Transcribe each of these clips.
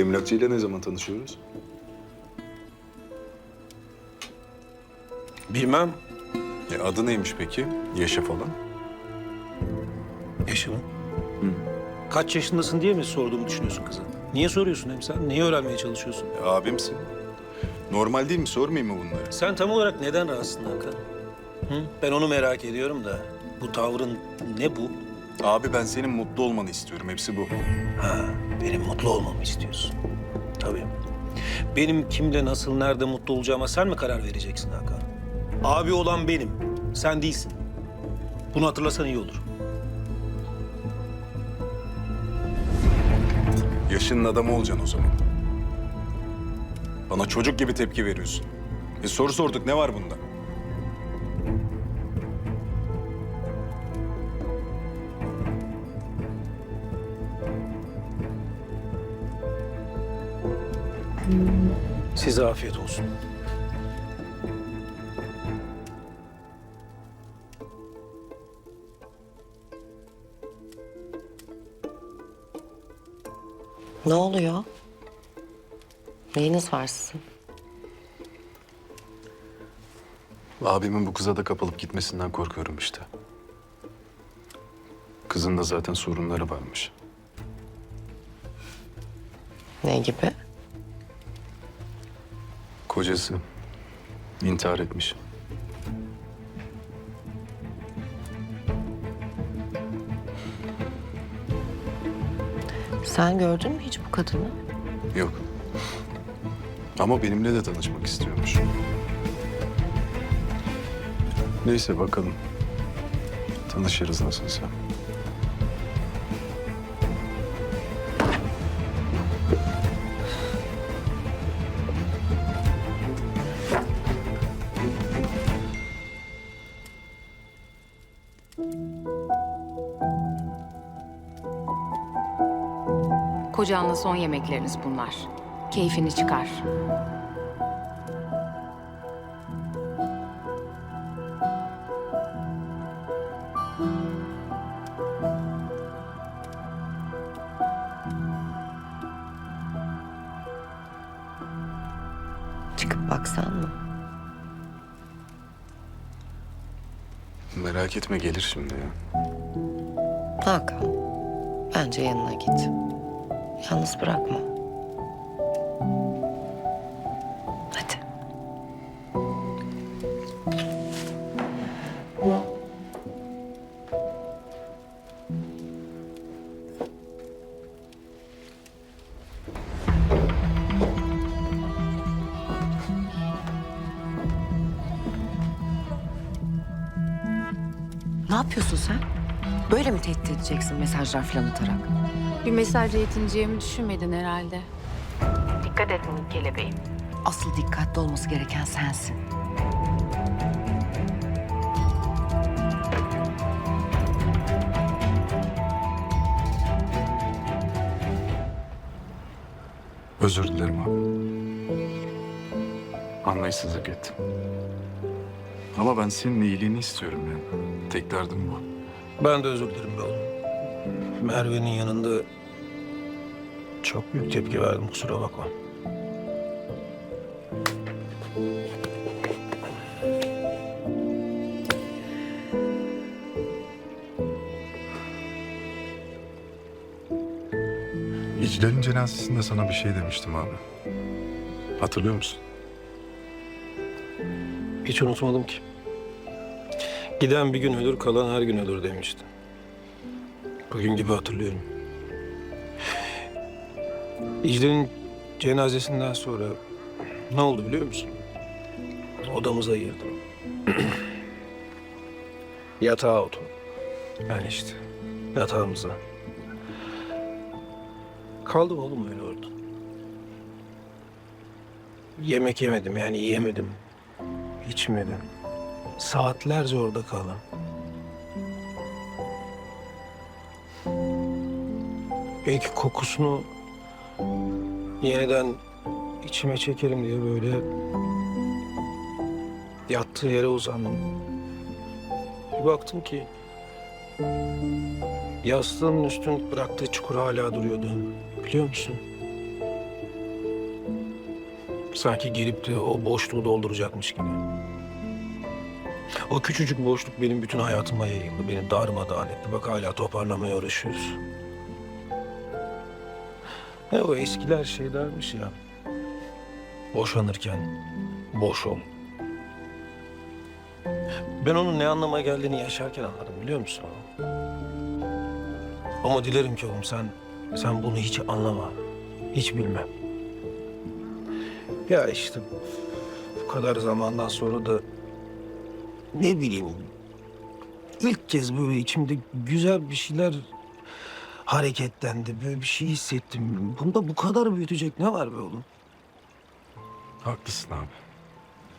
Emlakçıyla ne zaman tanışıyoruz? Bilmem. E, adı neymiş peki? Yaşı falan? Yaşımı. Kaç yaşındasın diye mi sorduğumu düşünüyorsun kıza? Niye soruyorsun hem sen? Neyi öğrenmeye çalışıyorsun? E, abimsin. Normal değil mi? Sormayayım mı bunları? Sen tam olarak neden rahatsın Hakan? Hı? Ben onu merak ediyorum da bu tavrın ne bu? Abi ben senin mutlu olmanı istiyorum. Hepsi bu. Ha, benim mutlu olmamı istiyorsun. Tabii. Benim kimle, nasıl, nerede mutlu olacağıma sen mi karar vereceksin Hakan? Abi olan benim, sen değilsin. Bunu hatırlasan iyi olur. Yaşının adamı olacaksın o zaman. Bana çocuk gibi tepki veriyorsun. E soru sorduk ne var bunda? Size afiyet olsun. Ne oluyor? Neyiniz var sizin? Abimin bu kıza da kapılıp gitmesinden korkuyorum işte. Kızın da zaten sorunları varmış. Ne gibi? Kocası intihar etmiş. Sen gördün mü hiç bu kadını? Yok. Ama benimle de tanışmak istiyormuş. Neyse bakalım. Tanışırız nasılsa. Kocanla son yemekleriniz bunlar. Keyfini çıkar. Çıkıp baksan mı? Merak etme gelir şimdi ya. Hakan, bence yanına git. Yalnız bırakma. Hadi. Ne yapıyorsun sen? Böyle mi tehdit edeceksin mesajlar falan atarak? Bir mesajla yetineceğimi düşünmedin herhalde. Dikkat et minik kelebeğim. Asıl dikkatli olması gereken sensin. Özür dilerim abi. Anlayışsızlık ettim. Ama ben senin iyiliğini istiyorum yani. Tek derdim bu. Ben de özür dilerim be oğlum. Merve'nin yanında çok büyük tepki verdim kusura bakma. İclal'in cenazesinde sana bir şey demiştim abi. Hatırlıyor musun? Hiç unutmadım ki. Giden bir gün ölür, kalan her gün ölür demiştin. Bugün gibi hatırlıyorum. İclal'in cenazesinden sonra ne oldu biliyor musun? Odamıza girdim. Yatağa oturdum. Yani işte yatağımıza. Kaldım oğlum öyle orada. Yemek yemedim yani yiyemedim. İçmedim. Saatlerce orada kaldım. Belki kokusunu yeniden içime çekerim diye böyle yattığı yere uzandım. Bir baktım ki yastığın üstün bıraktığı çukur hala duruyordu. Biliyor musun? Sanki gelip de o boşluğu dolduracakmış gibi. O küçücük boşluk benim bütün hayatıma yayıldı. Beni darmadağın etti. Bak hala toparlamaya uğraşıyoruz. Ne o eskiler şeylermiş ya. Boşanırken boş ol. Ben onun ne anlama geldiğini yaşarken anladım biliyor musun? Ama dilerim ki oğlum sen sen bunu hiç anlama. Hiç bilme. Ya işte bu kadar zamandan sonra da ne bileyim ilk kez böyle içimde güzel bir şeyler hareketlendi. Böyle bir şey hissettim. Bunda bu kadar büyütecek ne var be oğlum? Haklısın abi.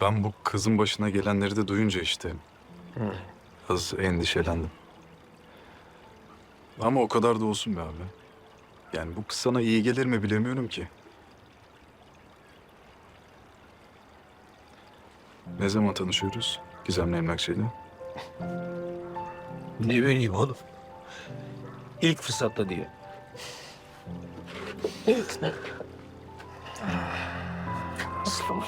Ben bu kızın başına gelenleri de duyunca işte az endişelendim. Ama o kadar da olsun be abi. Yani bu kız sana iyi gelir mi bilemiyorum ki. Ne zaman tanışıyoruz Gizem'le Emlakçı'yla? Ne bileyim oğlum. İlk fırsatta diye. Aslım.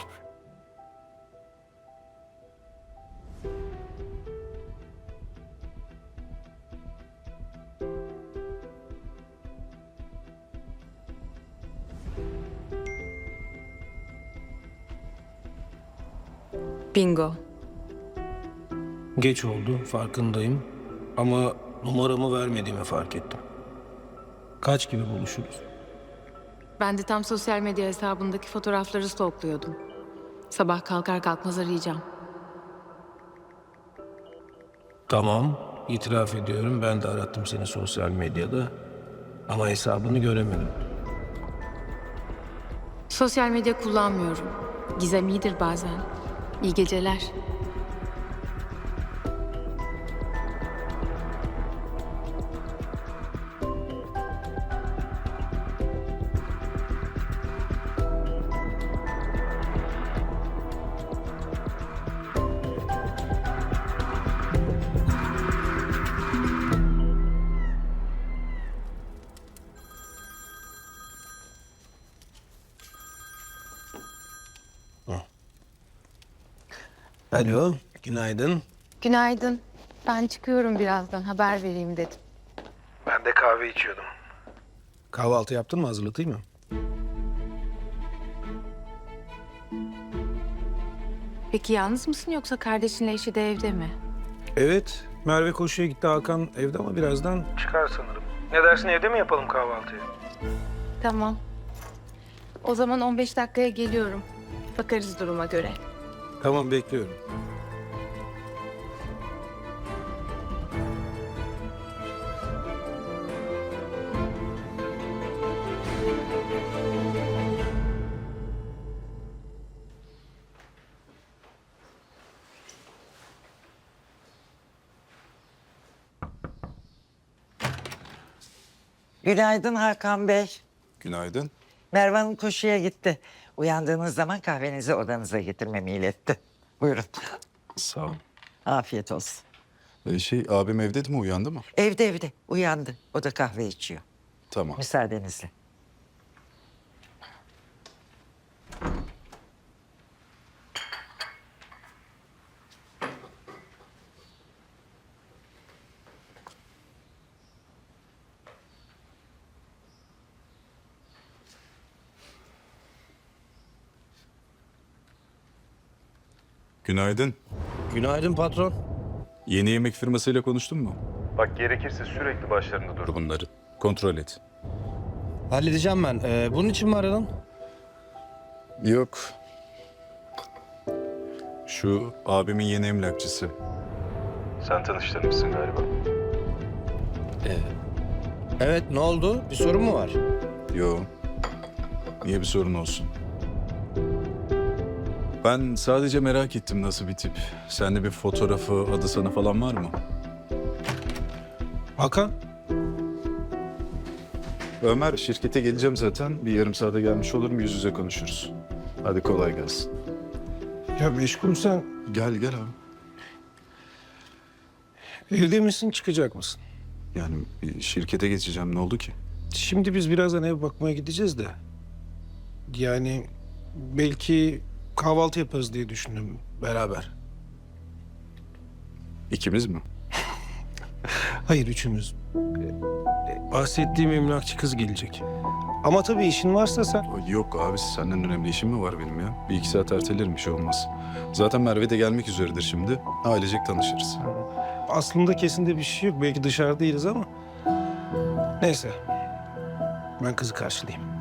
Bingo. Geç oldu farkındayım. Ama numaramı vermediğimi fark ettim. Kaç gibi buluşuruz? Ben de tam sosyal medya hesabındaki fotoğrafları stalkluyordum. Sabah kalkar kalkmaz arayacağım. Tamam, itiraf ediyorum. Ben de arattım seni sosyal medyada. Ama hesabını göremedim. Sosyal medya kullanmıyorum. Gizem iyidir bazen. İyi geceler. Alo, günaydın. Günaydın. Ben çıkıyorum birazdan. Haber vereyim dedim. Ben de kahve içiyordum. Kahvaltı yaptın mı? Hazırlatayım mı? Peki yalnız mısın yoksa kardeşinle eşi de evde mi? Evet, Merve koşuya gitti. Hakan evde ama birazdan çıkar sanırım. Ne dersin evde mi yapalım kahvaltıyı? Tamam. O zaman 15 dakikaya geliyorum. Bakarız duruma göre. Tamam bekliyorum. Günaydın Hakan Bey. Günaydın. Merve Hanım koşuya gitti. Uyandığınız zaman kahvenizi odanıza getirmemi iletti. Buyurun. Sağ ol. Afiyet olsun. Ee, şey abim evde mi uyandı mı? Evde evde uyandı. O da kahve içiyor. Tamam. Müsaadenizle. Günaydın. Günaydın patron. Yeni yemek firmasıyla konuştun mu? Bak gerekirse sürekli başlarında dur. Bunları. Kontrol et. Halledeceğim ben. Ee, bunun için mi aradın? Yok. Şu abimin yeni emlakçısı. Sen tanıştırmışsın galiba. Evet, ne oldu? Bir sorun mu var? Yo. Niye bir sorun olsun? Ben sadece merak ettim nasıl bir tip. Sende bir fotoğrafı, adı sana falan var mı? Hakan, Ömer şirkete geleceğim zaten. Bir yarım saate gelmiş olurum yüz yüze konuşuruz. Hadi kolay gelsin. ya meşgulsen Gel gel abi. evde misin çıkacak mısın? Yani bir şirkete geçeceğim ne oldu ki? Şimdi biz birazdan ev bakmaya gideceğiz de. Yani belki kahvaltı yaparız diye düşündüm beraber. İkimiz mi? Hayır üçümüz. Ee, Bahsettiğim emlakçı kız gelecek. Ama tabii işin varsa sen... Yok abi senden önemli işim mi var benim ya? Bir iki saat ertelerim bir şey olmaz. Zaten Merve de gelmek üzeredir şimdi. Ailecek tanışırız. Aslında kesinde bir şey yok. Belki dışarıdayız ama... Neyse. Ben kızı karşılayayım.